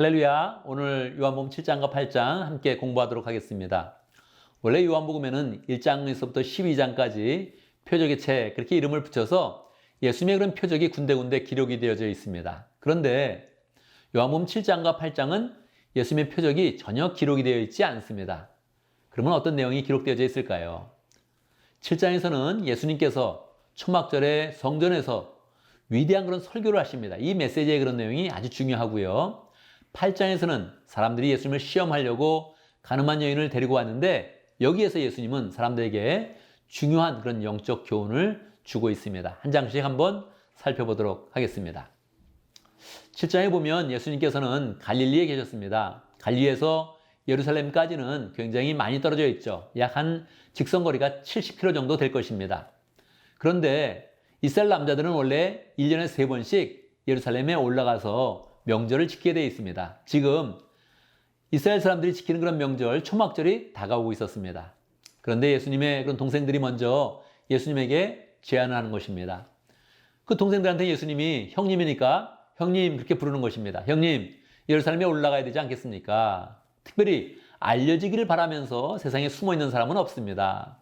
할렐루야. 오늘 요한복음 7장과 8장 함께 공부하도록 하겠습니다. 원래 요한복음에는 1장에서부터 12장까지 표적의 책 그렇게 이름을 붙여서 예수님의 그런 표적이 군데군데 기록이 되어져 있습니다. 그런데 요한복음 7장과 8장은 예수님의 표적이 전혀 기록이 되어 있지 않습니다. 그러면 어떤 내용이 기록되어져 있을까요? 7장에서는 예수님께서 초막절에 성전에서 위대한 그런 설교를 하십니다. 이 메시지의 그런 내용이 아주 중요하고요. 8장에서는 사람들이 예수님을 시험하려고 가늠한 여인을 데리고 왔는데 여기에서 예수님은 사람들에게 중요한 그런 영적 교훈을 주고 있습니다. 한 장씩 한번 살펴보도록 하겠습니다. 7장에 보면 예수님께서는 갈릴리에 계셨습니다. 갈릴리에서 예루살렘까지는 굉장히 많이 떨어져 있죠. 약 한 직선거리가 70km 정도 될 것입니다. 그런데 이스라엘 남자들은 원래 1년에 3번씩 예루살렘에 올라가서 명절을 지키게 되어 있습니다. 지금 이스라엘 사람들이 지키는 그런 명절, 초막절이 다가오고 있었습니다. 그런데 예수님의 그런 동생들이 먼저 예수님에게 제안을 하는 것입니다. 그 동생들한테 예수님이 형님이니까 형님 그렇게 부르는 것입니다. 형님, 예루살렘에 올라가야 되지 않겠습니까? 특별히 알려지기를 바라면서 세상에 숨어 있는 사람은 없습니다.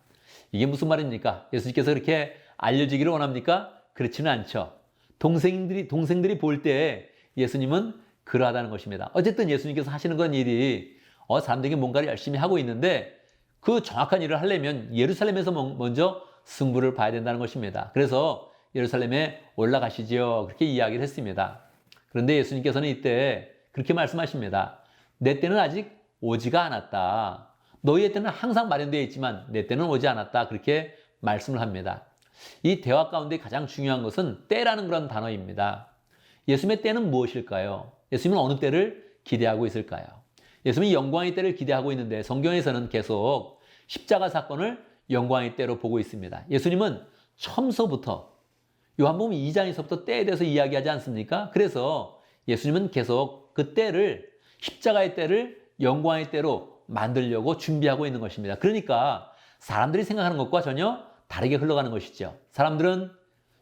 이게 무슨 말입니까? 예수님께서 그렇게 알려지기를 원합니까? 그렇지는 않죠. 동생들이, 동생들이 볼 때 예수님은 그러하다는 것입니다. 어쨌든 예수님께서 하시는 그런 일이 어, 사람들에게 뭔가를 열심히 하고 있는데 그 정확한 일을 하려면 예루살렘에서 먼저 승부를 봐야 된다는 것입니다. 그래서 예루살렘에 올라가시지요. 그렇게 이야기를 했습니다. 그런데 예수님께서는 이때 그렇게 말씀하십니다. 내 때는 아직 오지가 않았다. 너희의 때는 항상 마련되어 있지만 내 때는 오지 않았다. 그렇게 말씀을 합니다. 이 대화 가운데 가장 중요한 것은 때라는 그런 단어입니다. 예수님의 때는 무엇일까요? 예수님은 어느 때를 기대하고 있을까요? 예수님이 영광의 때를 기대하고 있는데 성경에서는 계속 십자가 사건을 영광의 때로 보고 있습니다. 예수님은 처음서부터 요한복음 2장에서부터 때에 대해서 이야기하지 않습니까? 그래서 예수님은 계속 그 때를 십자가의 때를 영광의 때로 만들려고 준비하고 있는 것입니다. 그러니까 사람들이 생각하는 것과 전혀 다르게 흘러가는 것이죠. 사람들은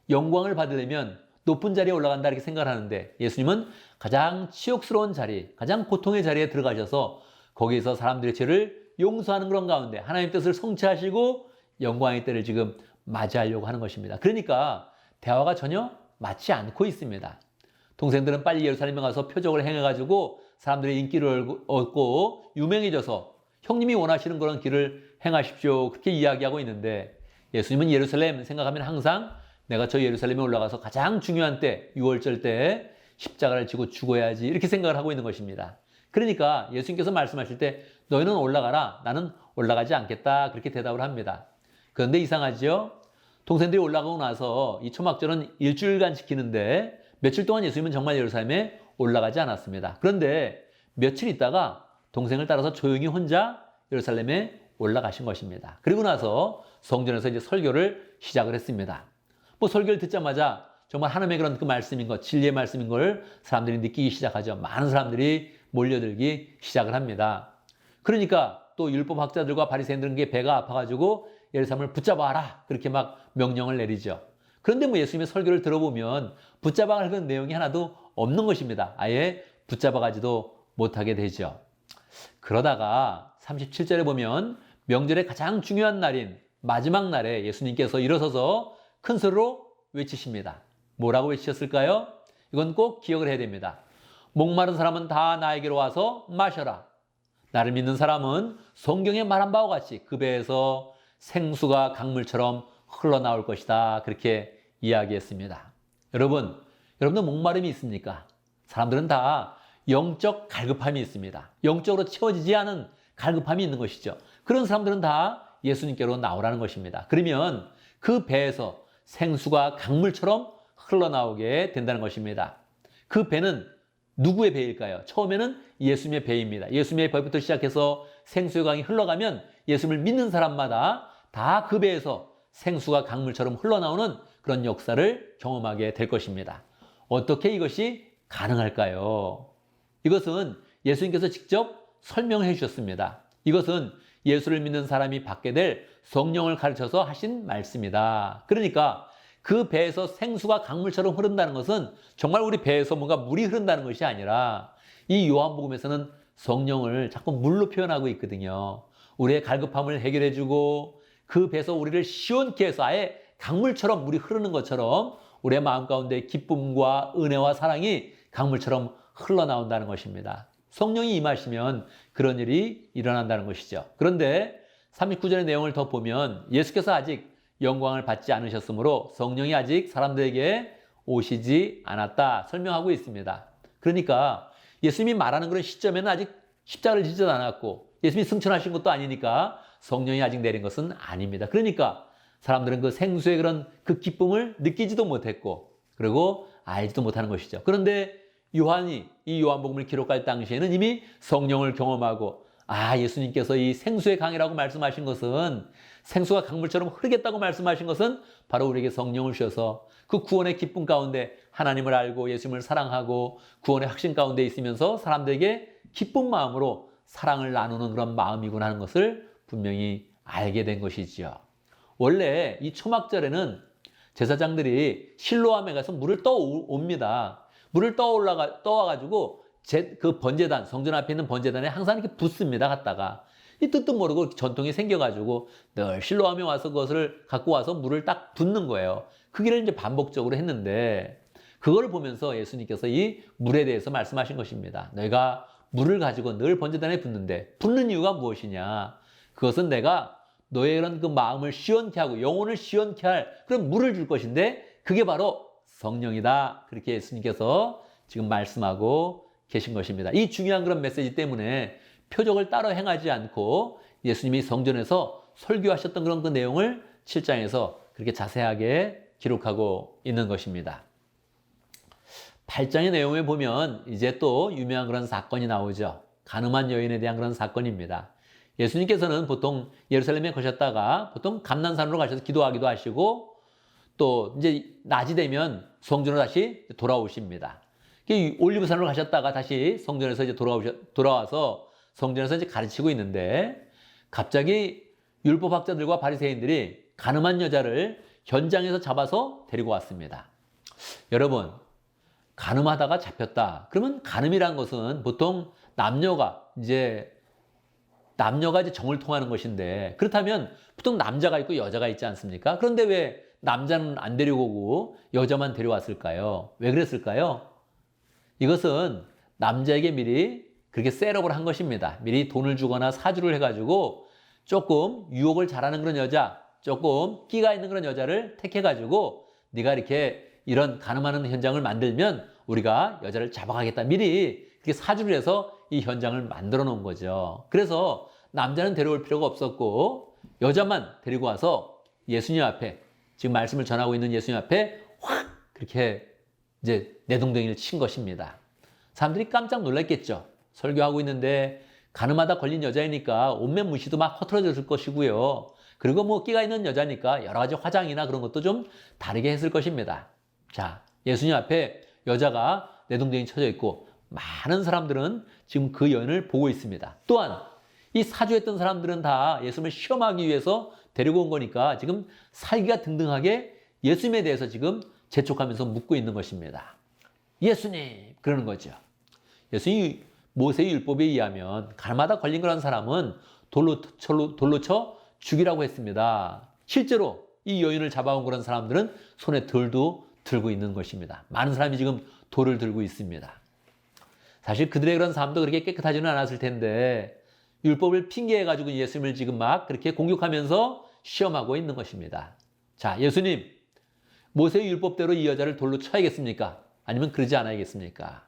영광을 받으려면 높은 자리에 올라간다 이렇게 생각을 하는데 예수님은 가장 치욕스러운 자리, 가장 고통의 자리에 들어가셔서 거기에서 사람들의 죄를 용서하는 그런 가운데 하나님 뜻을 성취하시고 영광의 때를 지금 맞이하려고 하는 것입니다. 그러니까 대화가 전혀 맞지 않고 있습니다. 동생들은 빨리 예루살렘에 가서 표적을 행해가지고 사람들의 인기를 얻고 유명해져서 형님이 원하시는 그런 길을 행하십시오. 그렇게 이야기하고 있는데 예수님은 예루살렘 생각하면 항상 내가 저 예루살렘에 올라가서 가장 중요한 때, 6월절 때 십자가를 지고 죽어야지 이렇게 생각을 하고 있는 것입니다. 그러니까 예수님께서 말씀하실 때 너희는 올라가라. 나는 올라가지 않겠다. 그렇게 대답을 합니다. 그런데 이상하지요? 동생들이 올라가고 나서 이 초막절은 일주일간 지키는데 며칠 동안 예수님은 정말 예루살렘에 올라가지 않았습니다. 그런데 며칠 있다가 동생을 따라서 조용히 혼자 예루살렘에 올라가신 것입니다. 그리고 나서 성전에서 이제 설교를 시작을 했습니다. 뭐 설교를 듣자마자 정말 하나님의 그런 그 말씀인 것, 진리의 말씀인 걸 사람들이 느끼기 시작하죠. 많은 사람들이 몰려들기 시작을 합니다. 그러니까 또 율법 학자들과 바리새인들은 게 배가 아파가지고 예루살렘을 붙잡아라 그렇게 막 명령을 내리죠. 그런데 뭐 예수님의 설교를 들어보면 붙잡아 갈 그런 내용이 하나도 없는 것입니다. 아예 붙잡아가지도 못하게 되죠. 그러다가 37절에 보면 명절의 가장 중요한 날인 마지막 날에 예수님께서 일어서서 큰 소리로 외치십니다. 뭐라고 외치셨을까요? 이건 꼭 기억을 해야 됩니다. 목마른 사람은 다 나에게로 와서 마셔라. 나를 믿는 사람은 성경에 말한 바와 같이 그 배에서 생수가 강물처럼 흘러나올 것이다. 그렇게 이야기했습니다. 여러분, 여러분도 목마름이 있습니까? 사람들은 다 영적 갈급함이 있습니다. 영적으로 채워지지 않은 갈급함이 있는 것이죠. 그런 사람들은 다 예수님께로 나오라는 것입니다. 그러면 그 배에서 생수가 강물처럼 흘러나오게 된다는 것입니다. 그 배는 누구의 배일까요? 처음에는 예수님의 배입니다. 예수님의 배부터 시작해서 생수의 강이 흘러가면 예수님을 믿는 사람마다 다 그 배에서 생수가 강물처럼 흘러나오는 그런 역사를 경험하게 될 것입니다. 어떻게 이것이 가능할까요? 이것은 예수님께서 직접 설명해 주셨습니다. 이것은 예수를 믿는 사람이 받게 될 성령을 가르쳐서 하신 말씀이다. 그러니까 그 배에서 생수가 강물처럼 흐른다는 것은 정말 우리 배에서 뭔가 물이 흐른다는 것이 아니라 이 요한복음에서는 성령을 자꾸 물로 표현하고 있거든요. 우리의 갈급함을 해결해주고 그 배에서 우리를 시원케 해서 아예 강물처럼 물이 흐르는 것처럼 우리의 마음 가운데 기쁨과 은혜와 사랑이 강물처럼 흘러나온다는 것입니다. 성령이 임하시면 그런 일이 일어난다는 것이죠. 그런데 39절의 내용을 더 보면 예수께서 아직 영광을 받지 않으셨으므로 성령이 아직 사람들에게 오시지 않았다 설명하고 있습니다. 그러니까 예수님이 말하는 그런 시점에는 아직 십자가를 지지도 않았고 예수님이 승천하신 것도 아니니까 성령이 아직 내린 것은 아닙니다. 그러니까 사람들은 그 생수의 그런 그 기쁨을 느끼지도 못했고 그리고 알지도 못하는 것이죠. 그런데 요한이 이 요한복음을 기록할 당시에는 이미 성령을 경험하고 아 예수님께서 이 생수의 강이라고 말씀하신 것은 생수가 강물처럼 흐르겠다고 말씀하신 것은 바로 우리에게 성령을 주셔서 그 구원의 기쁨 가운데 하나님을 알고 예수님을 사랑하고 구원의 확신 가운데 있으면서 사람들에게 기쁜 마음으로 사랑을 나누는 그런 마음이구나 하는 것을 분명히 알게 된 것이지요. 원래 이 초막절에는 제사장들이 실로암에 가서 물을 떠옵니다. 물을 떠올라가 떠와가지고 제, 그 번제단 성전 앞에 있는 번제단에 항상 이렇게 붓습니다. 갔다가 이 뜻도 모르고 전통이 생겨가지고 늘 실로암에 와서 그것을 갖고 와서 물을 딱 붓는 거예요. 그 길을 이제 반복적으로 했는데 그걸 보면서 예수님께서 이 물에 대해서 말씀하신 것입니다. 내가 물을 가지고 늘 번제단에 붓는데 붓는 이유가 무엇이냐? 그것은 내가 너의 그런 그 마음을 시원케 하고 영혼을 시원케 할 그런 물을 줄 것인데 그게 바로 성령이다. 그렇게 예수님께서 지금 말씀하고 계신 것입니다. 이 중요한 그런 메시지 때문에 표적을 따로 행하지 않고 예수님이 성전에서 설교하셨던 그런 그 내용을 7장에서 그렇게 자세하게 기록하고 있는 것입니다. 8장의 내용에 보면 이제 또 유명한 그런 사건이 나오죠. 가늠한 여인에 대한 그런 사건입니다. 예수님께서는 보통 예루살렘에 거셨다가 보통 감난산으로 가셔서 기도하기도 하시고 또 이제 낮이 되면 성전으로 다시 돌아오십니다. 올리브산으로 가셨다가 다시 성전에서 이제 돌아오셔, 돌아와서 성전에서 이제 가르치고 있는데 갑자기 율법학자들과 바리새인들이 가늠한 여자를 현장에서 잡아서 데리고 왔습니다. 여러분, 가늠하다가 잡혔다. 그러면 가늠이란 것은 보통 남녀가 이제 남녀가 이제 정을 통하는 것인데 그렇다면 보통 남자가 있고 여자가 있지 않습니까? 그런데 왜 남자는 안 데려오고 여자만 데려왔을까요? 왜 그랬을까요? 이것은 남자에게 미리 그렇게 셋업을 한 것입니다. 미리 돈을 주거나 사주를 해가지고 조금 유혹을 잘하는 그런 여자, 조금 끼가 있는 그런 여자를 택해가지고 네가 이렇게 이런 가늠하는 현장을 만들면 우리가 여자를 잡아가겠다. 미리 그렇게 사주를 해서 이 현장을 만들어 놓은 거죠. 그래서 남자는 데려올 필요가 없었고 여자만 데리고 와서 예수님 앞에 지금 말씀을 전하고 있는 예수님 앞에 확 그렇게 이제 내동댕이를 친 것입니다. 사람들이 깜짝 놀랐겠죠. 설교하고 있는데 가늠하다 걸린 여자이니까 온면 무시도 막 허틀어졌을 것이고요. 그리고 뭐 끼가 있는 여자니까 여러 가지 화장이나 그런 것도 좀 다르게 했을 것입니다. 자, 예수님 앞에 여자가 내동댕이 쳐져 있고 많은 사람들은 지금 그 연을 보고 있습니다. 또한 이 사주했던 사람들은 다 예수님을 시험하기 위해서 데리고 온 거니까 지금 살기가 등등하게 예수님에 대해서 지금 재촉하면서 묻고 있는 것입니다. 예수님 그러는 거죠. 예수님 모세의 율법에 의하면 갈마다 걸린 거라는 사람은 돌로, 돌로, 돌로 쳐 죽이라고 했습니다. 실제로 이 여인을 잡아온 그런 사람들은 손에 돌도 들고 있는 것입니다. 많은 사람이 지금 돌을 들고 있습니다. 사실 그들의 그런 삶도 그렇게 깨끗하지는 않았을 텐데 율법을 핑계해가지고 예수님을 지금 막 그렇게 공격하면서 시험하고 있는 것입니다. 자, 예수님, 모세의 율법대로 이 여자를 돌로 쳐야겠습니까? 아니면 그러지 않아야겠습니까?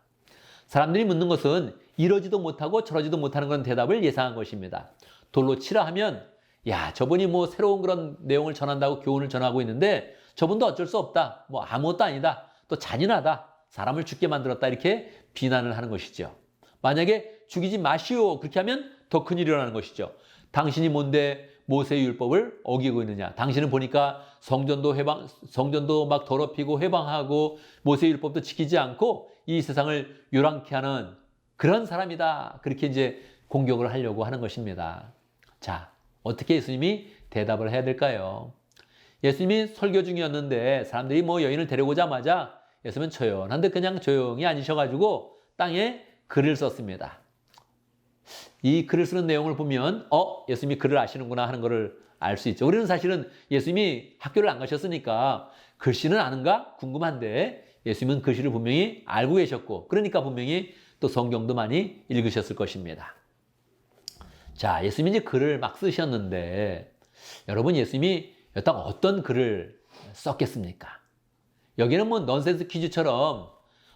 사람들이 묻는 것은 이러지도 못하고 저러지도 못하는 그런 대답을 예상한 것입니다. 돌로 치라 하면, 야, 저분이 뭐 새로운 그런 내용을 전한다고 교훈을 전하고 있는데 저분도 어쩔 수 없다. 뭐 아무것도 아니다. 또 잔인하다. 사람을 죽게 만들었다. 이렇게 비난을 하는 것이죠. 만약에 죽이지 마시오. 그렇게 하면 더 큰일이 일어나는 것이죠. 당신이 뭔데 모세의 율법을 어기고 있느냐. 당신은 보니까 성전도 해방, 성전도 막 더럽히고 해방하고 모세의 율법도 지키지 않고 이 세상을 요란케 하는 그런 사람이다. 그렇게 이제 공격을 하려고 하는 것입니다. 자, 어떻게 예수님이 대답을 해야 될까요? 예수님이 설교 중이었는데 사람들이 뭐 여인을 데려오자마자 예수님은 조용한데 그냥 조용히 앉으셔가지고 땅에 글을 썼습니다. 이 글을 쓰는 내용을 보면 어 예수님이 글을 아시는구나 하는 것을 알 수 있죠. 우리는 사실은 예수님이 학교를 안 가셨으니까 글씨는 아는가 궁금한데 예수님은 글씨를 분명히 알고 계셨고 그러니까 분명히 또 성경도 많이 읽으셨을 것입니다. 자, 예수님이 이제 글을 막 쓰셨는데 여러분 예수님이 여기다 어떤 글을 썼겠습니까? 여기는 뭐 넌센스 퀴즈처럼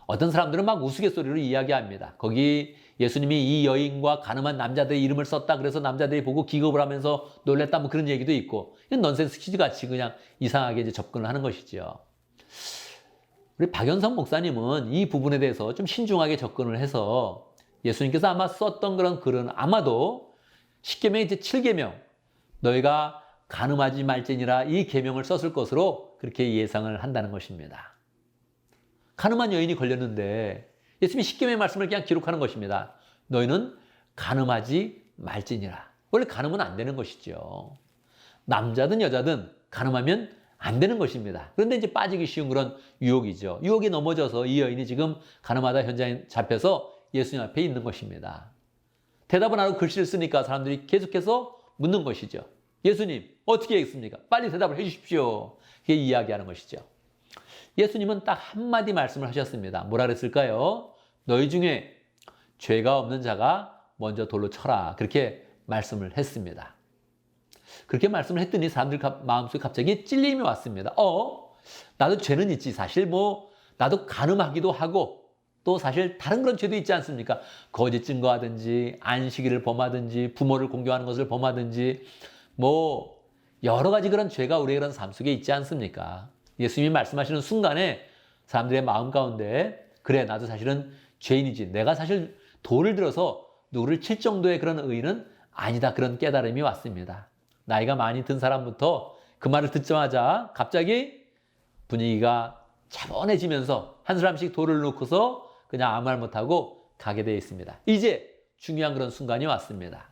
어떤 사람들은 막 우스갯소리로 이야기합니다. 거기 예수님이 이 여인과 가늠한 남자들의 이름을 썼다 그래서 남자들이 보고 기겁을 하면서 놀랬다 뭐 그런 얘기도 있고 이건 넌센스 퀴즈 같이 그냥 이상하게 이제 접근을 하는 것이죠. 우리 박연성 목사님은 이 부분에 대해서 좀 신중하게 접근을 해서 예수님께서 아마 썼던 그런 글은 아마도 10계명 이제 7계명 너희가 가늠하지 말지니라 이 계명을 썼을 것으로 그렇게 예상을 한다는 것입니다. 가늠한 여인이 걸렸는데 예수님이 10계명의 말씀을 그냥 기록하는 것입니다. 너희는 가늠하지 말지니라. 원래 가늠은 안 되는 것이죠. 남자든 여자든 가늠하면 안 되는 것입니다. 그런데 이제 빠지기 쉬운 그런 유혹이죠. 유혹에 넘어져서 이 여인이 지금 가늠하다 현장에 잡혀서 예수님 앞에 있는 것입니다. 대답은 안 하고 글씨를 쓰니까 사람들이 계속해서 묻는 것이죠. 예수님, 어떻게 했습니까? 빨리 대답을 해 주십시오. 이게 이야기하는 것이죠. 예수님은 딱 한마디 말씀을 하셨습니다. 뭐라 그랬을까요? 너희 중에 죄가 없는 자가 먼저 돌로 쳐라. 그렇게 말씀을 했습니다. 그렇게 말씀을 했더니 사람들 마음속에 갑자기 찔림이 왔습니다. 어? 나도 죄는 있지. 사실 뭐, 나도 가늠하기도 하고, 또 사실 다른 그런 죄도 있지 않습니까? 거짓 증거하든지, 안식일을 범하든지, 부모를 공경하는 것을 범하든지, 뭐, 여러 가지 그런 죄가 우리의 그런 삶 속에 있지 않습니까? 예수님이 말씀하시는 순간에 사람들의 마음 가운데, 그래, 나도 사실은 죄인이지. 내가 사실 돌을 들어서 누구를 칠 정도의 그런 의는 아니다. 그런 깨달음이 왔습니다. 나이가 많이 든 사람부터 그 말을 듣자마자 갑자기 분위기가 차분해지면서 한 사람씩 돌을 놓고서 그냥 아무 말 못하고 가게 되어 있습니다. 이제 중요한 그런 순간이 왔습니다.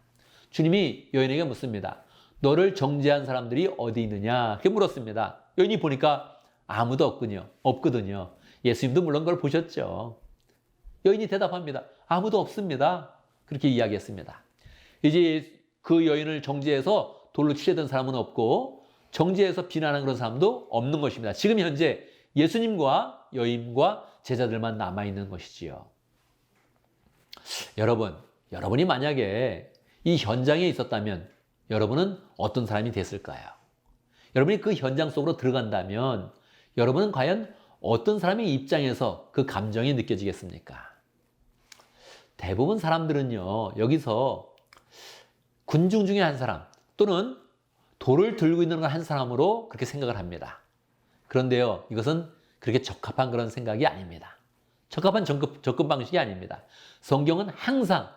주님이 여인에게 묻습니다. 너를 정죄한 사람들이 어디 있느냐? 이렇게 물었습니다. 여인이 보니까 아무도 없군요. 없거든요. 예수님도 물론 그걸 보셨죠. 여인이 대답합니다. 아무도 없습니다. 그렇게 이야기했습니다. 이제 그 여인을 정죄해서 돌로 치려던 사람은 없고 정죄해서 비난하는 그런 사람도 없는 것입니다. 지금 현재 예수님과 여인과 제자들만 남아 있는 것이지요. 여러분, 여러분이 만약에 이 현장에 있었다면 여러분은 어떤 사람이 됐을까요? 여러분이 그 현장 속으로 들어간다면 여러분은 과연 어떤 사람의 입장에서 그 감정이 느껴지겠습니까? 대부분 사람들은요, 여기서 군중 중에 한 사람 또는 돌을 들고 있는 한 사람으로 그렇게 생각을 합니다. 그런데요, 이것은 그렇게 적합한 그런 생각이 아닙니다. 적합한 접근, 접근 방식이 아닙니다. 성경은 항상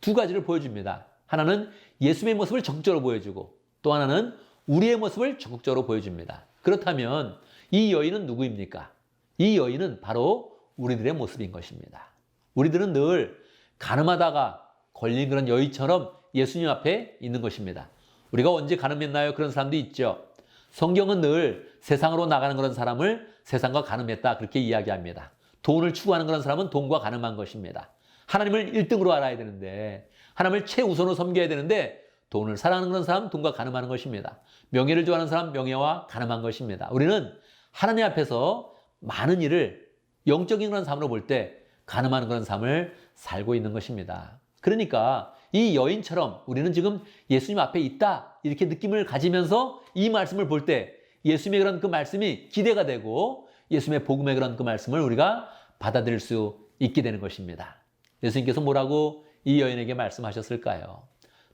두 가지를 보여줍니다. 하나는 예수의 모습을 적극적으로 보여주고 또 하나는 우리의 모습을 적극적으로 보여줍니다. 그렇다면 이 여인은 누구입니까? 이 여인은 바로 우리들의 모습인 것입니다. 우리들은 늘 가늠하다가 걸린 그런 여인처럼 예수님 앞에 있는 것입니다. 우리가 언제 가늠했나요? 그런 사람도 있죠. 성경은 늘 세상으로 나가는 그런 사람을 세상과 가늠했다. 그렇게 이야기합니다. 돈을 추구하는 그런 사람은 돈과 가늠한 것입니다. 하나님을 1등으로 알아야 되는데, 하나님을 최우선으로 섬겨야 되는데, 돈을 사랑하는 사람 돈과 가늠하는 것입니다. 명예를 좋아하는 사람 명예와 가늠한 것입니다. 우리는 하나님 앞에서 많은 일을 영적인 그런 삶으로 볼 때 가늠하는 그런 삶을 살고 있는 것입니다. 그러니까 이 여인처럼 우리는 지금 예수님 앞에 있다 이렇게 느낌을 가지면서 이 말씀을 볼 때 예수님의 그런 그 말씀이 기대가 되고 예수님의 복음의 그런 그 말씀을 우리가 받아들일 수 있게 되는 것입니다. 예수님께서 뭐라고 이 여인에게 말씀하셨을까요?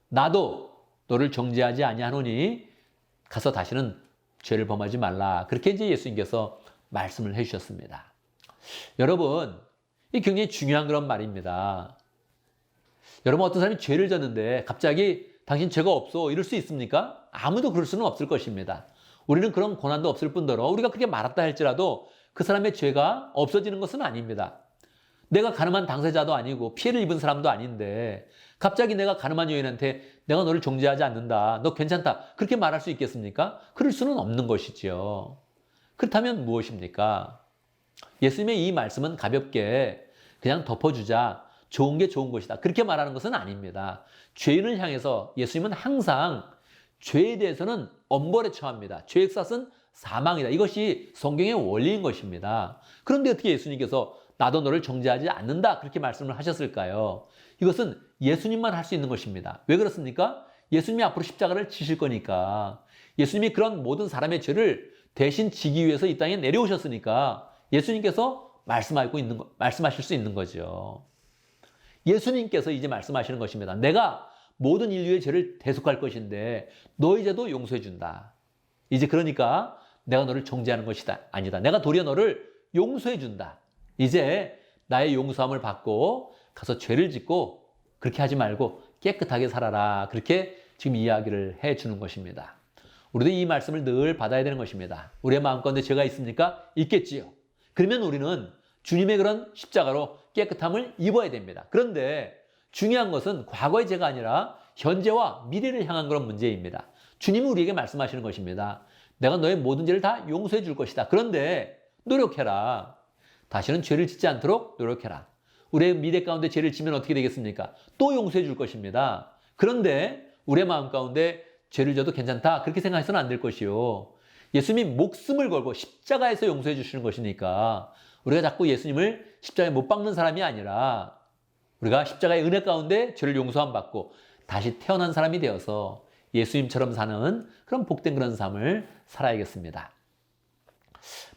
나도 너를 정죄하지 아니하노니 가서 다시는 죄를 범하지 말라. 그렇게 이제 예수님께서 말씀을 해 주셨습니다. 여러분, 이 굉장히 중요한 그런 말입니다. 여러분 어떤 사람이 죄를 졌는데 갑자기 당신 죄가 없어 이럴 수 있습니까? 아무도 그럴 수는 없을 것입니다. 우리는 그런 고난도 없을 뿐더러 우리가 그렇게 말았다 할지라도 그 사람의 죄가 없어지는 것은 아닙니다. 내가 가늠한 당사자도 아니고 피해를 입은 사람도 아닌데 갑자기 내가 가늠한 여인한테 내가 너를 정죄하지 않는다. 너 괜찮다. 그렇게 말할 수 있겠습니까? 그럴 수는 없는 것이지요. 그렇다면 무엇입니까? 예수님의 이 말씀은 가볍게 그냥 덮어주자. 좋은 게 좋은 것이다. 그렇게 말하는 것은 아닙니다. 죄인을 향해서 예수님은 항상 죄에 대해서는 엄벌에 처합니다. 죄의 삭은 사망이다. 이것이 성경의 원리인 것입니다. 그런데 어떻게 예수님께서 나도 너를 정죄하지 않는다. 그렇게 말씀을 하셨을까요? 이것은 예수님만 할 수 있는 것입니다. 왜 그렇습니까? 예수님이 앞으로 십자가를 지실 거니까. 예수님이 그런 모든 사람의 죄를 대신 지기 위해서 이 땅에 내려오셨으니까 예수님께서 말씀하고 있는 거, 말씀하실 수 있는 거죠. 예수님께서 이제 말씀하시는 것입니다. 내가 모든 인류의 죄를 대속할 것인데 너희 죄도 용서해 준다. 이제 그러니까 내가 너를 정죄하는 것이다. 아니다. 내가 도리어 너를 용서해 준다. 이제 나의 용서함을 받고 가서 죄를 짓고 그렇게 하지 말고 깨끗하게 살아라. 그렇게 지금 이야기를 해 주는 것입니다. 우리도 이 말씀을 늘 받아야 되는 것입니다. 우리의 마음 가운데 죄가 있습니까? 있겠지요. 그러면 우리는 주님의 그런 십자가로 깨끗함을 입어야 됩니다. 그런데 중요한 것은 과거의 죄가 아니라 현재와 미래를 향한 그런 문제입니다. 주님은 우리에게 말씀하시는 것입니다. 내가 너의 모든 죄를 다 용서해 줄 것이다. 그런데 노력해라. 다시는 죄를 짓지 않도록 노력해라. 우리의 미래 가운데 죄를 지면 어떻게 되겠습니까? 또 용서해 줄 것입니다. 그런데 우리의 마음 가운데 죄를 져도 괜찮다. 그렇게 생각해서는 안 될 것이요. 예수님이 목숨을 걸고 십자가에서 용서해 주시는 것이니까 우리가 자꾸 예수님을 십자가에 못 박는 사람이 아니라 우리가 십자가의 은혜 가운데 죄를 용서함 받고 다시 태어난 사람이 되어서 예수님처럼 사는 그런 복된 그런 삶을 살아야겠습니다.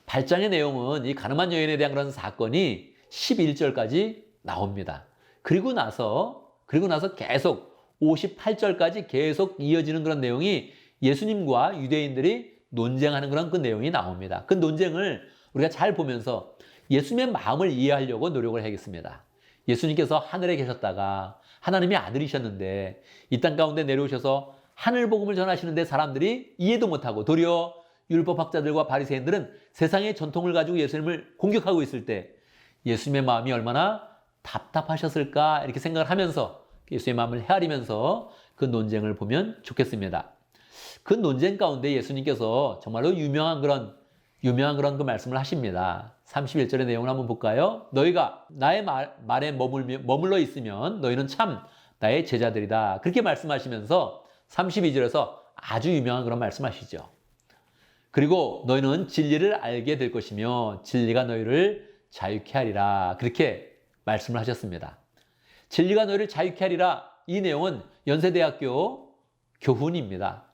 8장의 내용은 이 가늠한 여인에 대한 그런 사건이 11절까지 나옵니다. 그리고 나서 그리고 나서 계속 58절까지 계속 이어지는 그런 내용이 예수님과 유대인들이 논쟁하는 그런 그 내용이 나옵니다. 그 논쟁을 우리가 잘 보면서 예수님의 마음을 이해하려고 노력을 하겠습니다. 예수님께서 하늘에 계셨다가 하나님의 아들이셨는데 이 땅 가운데 내려오셔서 하늘 복음을 전하시는데 사람들이 이해도 못하고 도리어 율법학자들과 바리새인들은 세상의 전통을 가지고 예수님을 공격하고 있을 때 예수님의 마음이 얼마나 답답하셨을까 이렇게 생각을 하면서 예수의 마음을 헤아리면서 그 논쟁을 보면 좋겠습니다. 그 논쟁 가운데 예수님께서 정말로 유명한 그런 유명한 그런 그 말씀을 하십니다. 31절의 내용을 한번 볼까요? 너희가 나의 말, 말에 머물며, 머물러 있으면 너희는 참 나의 제자들이다. 그렇게 말씀하시면서 32절에서 아주 유명한 그런 말씀하시죠. 그리고 너희는 진리를 알게 될 것이며 진리가 너희를 자유케 하리라. 그렇게 말씀을 하셨습니다. 진리가 너희를 자유케 하리라. 이 내용은 연세대학교 교훈입니다.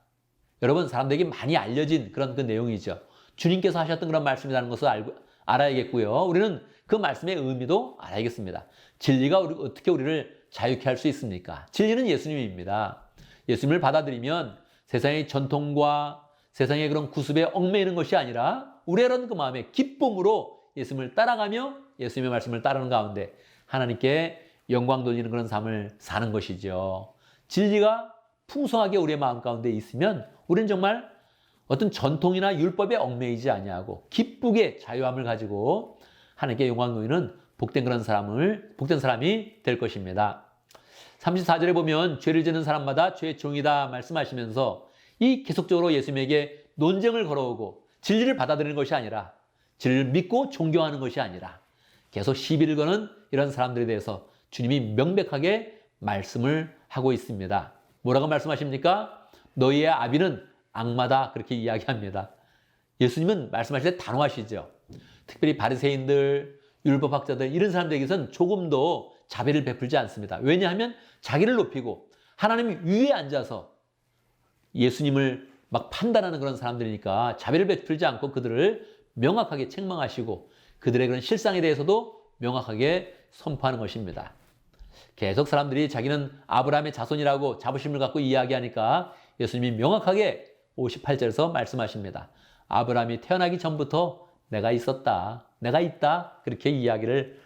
여러분 사람들에게 많이 알려진 그런 그 내용이죠. 주님께서 하셨던 그런 말씀이라는 것을 알고, 알아야겠고요. 우리는 그 말씀의 의미도 알아야겠습니다. 진리가 우리, 어떻게 우리를 자유케 할 수 있습니까? 진리는 예수님입니다. 예수님을 받아들이면 세상의 전통과 세상의 그런 구습에 얽매이는 것이 아니라 우리라는 그 마음에 기쁨으로 예수님을 따라가며 예수님의 말씀을 따르는 가운데 하나님께 영광 돌리는 그런 삶을 사는 것이죠. 진리가 풍성하게 우리의 마음 가운데 있으면 우리는 정말 어떤 전통이나 율법에 얽매이지 아니하고 기쁘게 자유함을 가지고 하나님께 영광 돌리는 복된 그런 사람을 복된 사람이 될 것입니다. 34절에 보면 죄를 지는 사람마다 죄의 종이다 말씀하시면서 이 계속적으로 예수님에게 논쟁을 걸어오고 진리를 받아들이는 것이 아니라 진리를 믿고 존경하는 것이 아니라 계속 시비를 거는 이런 사람들에 대해서 주님이 명백하게 말씀을 하고 있습니다. 뭐라고 말씀하십니까? 너희의 아비는 악마다 그렇게 이야기합니다. 예수님은 말씀하실 때 단호하시죠. 특별히 바리새인들, 율법학자들 이런 사람들에게서는 조금도 자비를 베풀지 않습니다. 왜냐하면 자기를 높이고 하나님 위에 앉아서 예수님을 막 판단하는 그런 사람들이니까 자비를 베풀지 않고 그들을 명확하게 책망하시고 그들의 그런 실상에 대해서도 명확하게 선포하는 것입니다. 계속 사람들이 자기는 아브라함의 자손이라고 자부심을 갖고 이야기하니까 예수님이 명확하게 58절에서 말씀하십니다. 아브라함이 태어나기 전부터 내가 있었다. 내가 있다. 그렇게 이야기를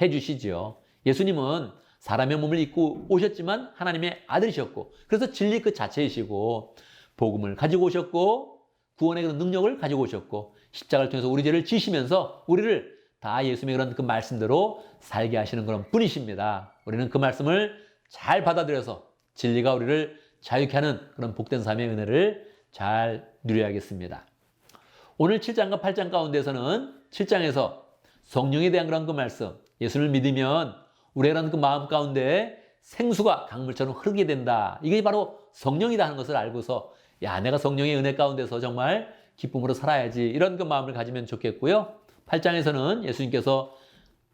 해주시지요. 예수님은 사람의 몸을 입고 오셨지만 하나님의 아들이셨고 그래서 진리 그 자체이시고 복음을 가지고 오셨고 구원의 그런 능력을 가지고 오셨고 십자가를 통해서 우리 죄를 지시면서 우리를 다 예수님의 그런 그 말씀대로 살게 하시는 그런 분이십니다. 우리는 그 말씀을 잘 받아들여서 진리가 우리를 자유케 하는 그런 복된 삶의 은혜를 잘 누려야겠습니다. 오늘 7장과 8장 가운데서는 7장에서 성령에 대한 그런 그 말씀, 예수를 믿으면 그런 그 마음 가운데 생수가 강물처럼 흐르게 된다. 이게 바로 성령이다 하는 것을 알고서 야, 내가 성령의 은혜 가운데서 정말 기쁨으로 살아야지. 이런 그 마음을 가지면 좋겠고요. 8장에서는 예수님께서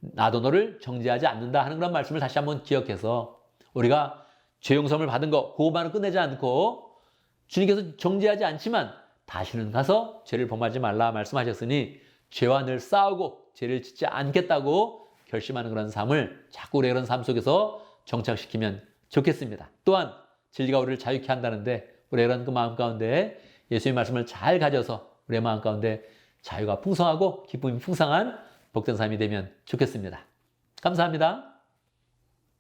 나도 너를 정죄하지 않는다 하는 그런 말씀을 다시 한번 기억해서 우리가 죄 용서를 받은 거 그것만을 끝내지 않고 주님께서 정죄하지 않지만 다시는 가서 죄를 범하지 말라 말씀하셨으니 죄와 늘 싸우고 죄를 짓지 않겠다고 결심하는 그런 삶을 자꾸 우리 그런 삶 속에서 정착시키면 좋겠습니다. 또한 진리가 우리를 자유케 한다는데 우리 그런 그 마음 가운데 예수의 말씀을 잘 가져서 우리의 마음 가운데 자유가 풍성하고 기쁨이 풍성한 복된 삶이 되면 좋겠습니다. 감사합니다.